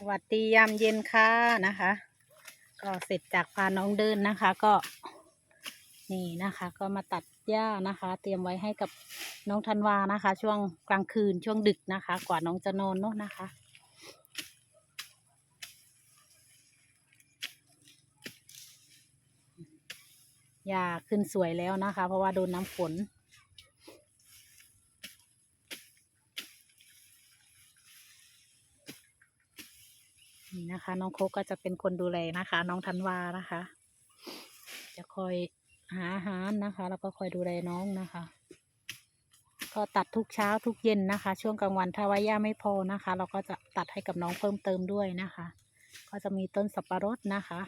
สวัสดียามเย็นค่ะนะคะ ก็เสร็จจากพาน้องเดินนะคะก็ นี่นะคะ ก็มาตัดหญ้านะคะ เตรียมไว้ให้กับน้องธันวานะคะ ช่วงกลางคืนช่วงดึกนะคะ กว่าน้องจะนอนเนอะนะคะหญ้าขึ้นสวยแล้วนะคะ เพราะว่าโดนน้ำฝน นี่นะคะ น้องโคกก็จะเป็นคนดูแลนะคะ น้องธันวานะคะ จะคอยหาอาหารนะคะ แล้วก็คอยดูแลน้องนะคะ ก็ตัดทุกเช้าทุกเย็นนะคะ ช่วงกลางวันถ้าว่าย่าไม่พอนะคะ เราก็จะตัดให้กับน้องเพิ่มเติมด้วยนะคะ ก็จะมีต้นสับปะรดนะคะ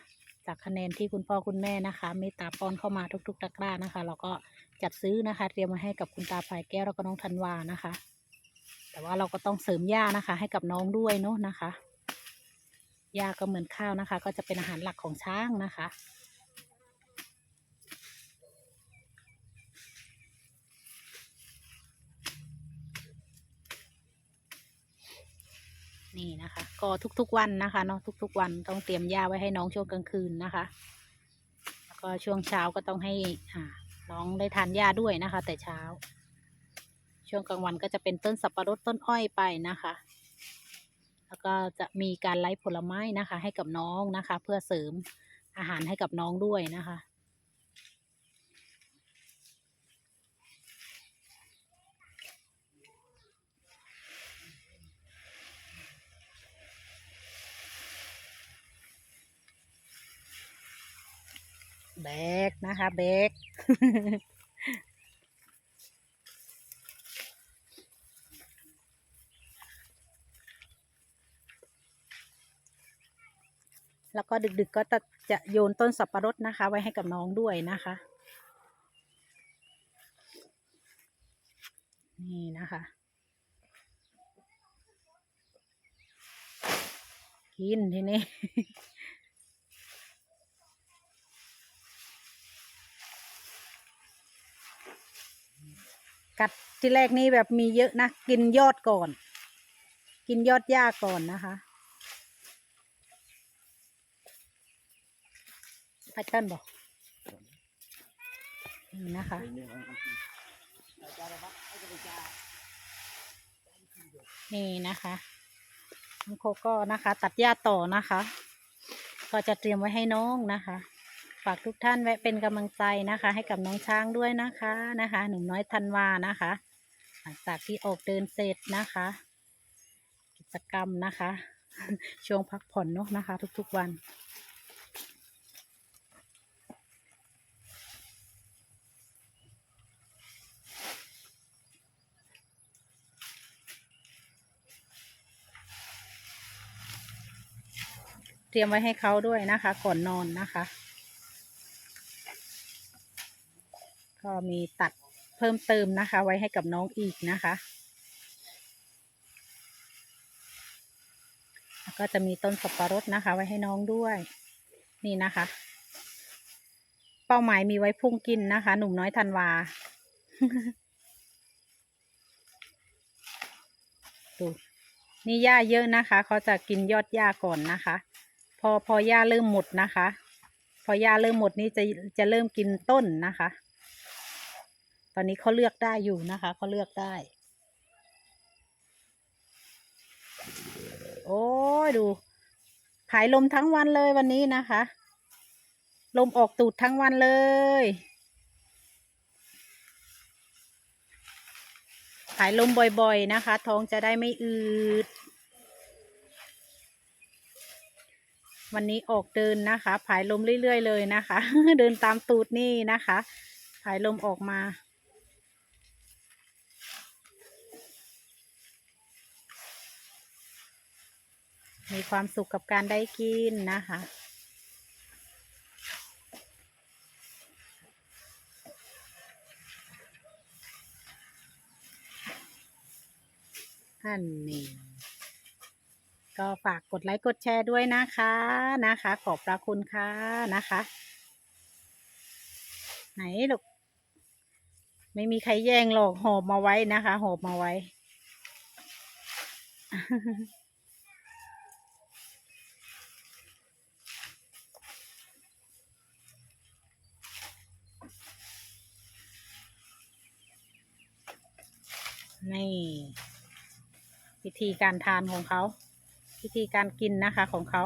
จากคะแนนที่คุณพ่อคุณแม่นะคะเมตตาป้อนเข้ามาทุกๆตะกร้านะคะ เราก็จัดซื้อนะคะ เตรียมมาให้กับคุณตาภายแก้วแล้วก็น้องธันวานะคะ แต่ว่าเราก็ต้องเสริมหญ้านะคะ ให้กับน้องด้วยเนาะนะคะ หญ้าก็เหมือนข้าวนะคะ ก็จะเป็นอาหารหลักของช้างนะคะ นี่นะคะ ก็ทุกๆวันนะคะเนาะทุก ๆ วันต้องเตรียมหญ้าไว้ให้น้องช่วงกลางคืนนะคะ แล้วก็ช่วงเช้าก็ต้องให้อ่าน้องได้ทานหญ้าด้วยนะคะ แต่เช้า ช่วงกลางวันก็จะเป็นต้นสับปะรดต้นอ้อยไปนะคะ แล้วก็จะมีการไล่ผลไม้นะคะ ให้กับน้องนะคะ เพื่อเสริมอาหารให้กับน้องด้วยนะคะแบกนะคะแบก แล้วก็ดึกๆก็จะโยนต้นสับปะรดนะคะ ไว้ให้กับน้องด้วยนะคะ นี่นะคะ กินทีนี้กัดที่แรกนี่แบบมีเยอะนะ กินยอดก่อน กินยอดหญ้าก่อนนะคะ ไพเติ้ลบอกนี่นะคะนี่นะคะน้องโคก็นะคะ ตัดหญ้าต่อนะคะ ก็จะเตรียมไว้ให้น้องนะคะ ฝากทุกท่านแวะเป็นกำลังใจนะคะ ให้กับน้องช้างด้วยนะคะนะคะ หนุ่มน้อยธันวานะคะ หลังจากที่ออกเดินเสร็จนะคะ กิจกรรมนะคะ ช่วงพักผ่อนเนาะนะคะ ทุกๆวัน เตรียมไว้ให้เขาด้วยนะคะ ก่อนนอนนะคะ ก็มีตัดเพิ่มเติมนะคะ ไว้ให้กับน้องอีกนะคะก็จะมีต้นสับปะรดนะคะ ไว้ให้น้องด้วย นี่นะคะ เป้าหมายมีไว้พุ่งกินนะคะ หนุ่มน้อยธันวา ดู นี่หญ้าเยอะนะคะ เขาจะกินยอดหญ้าก่อนนะคะ พอพอหญ้าเริ่มหมดนะคะ พอหญ้าเริ่มหมดนี่จะจะเริ่มกินต้นนะคะ ตอนนี้เขาเลือกได้อยู่นะคะเขาเลือกได้ โอ้ยดูผายลมทั้งวันเลยวันนี้นะคะ ลมออกตูดทั้งวันเลยผายลมบ่อยๆนะคะ ท้องจะได้ไม่อืด วันนี้ออกเดินนะคะผายลมเรื่อยๆเลยนะคะ เดินตามตูดนี่นะคะผายลมออกมา มีความสุขกับการได้กินนะคะอันนี้ ก็ฝากกดไลค์กดแชร์ด้วยนะคะนะคะ ขอบพระคุณค่ะนะคะ ไหนลูกไม่มีใครแย่งหรอกหอบมาไว้นะคะหอบมาไว้ นี่ วิธีการทานของเขา วิธีการกินนะคะของเขา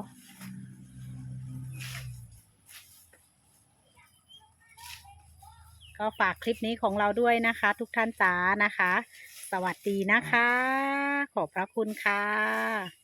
ก็ฝากคลิปนี้ของเราด้วยนะคะ ทุกท่านจ้านะคะ สวัสดีนะคะ ขอบพระคุณค่ะ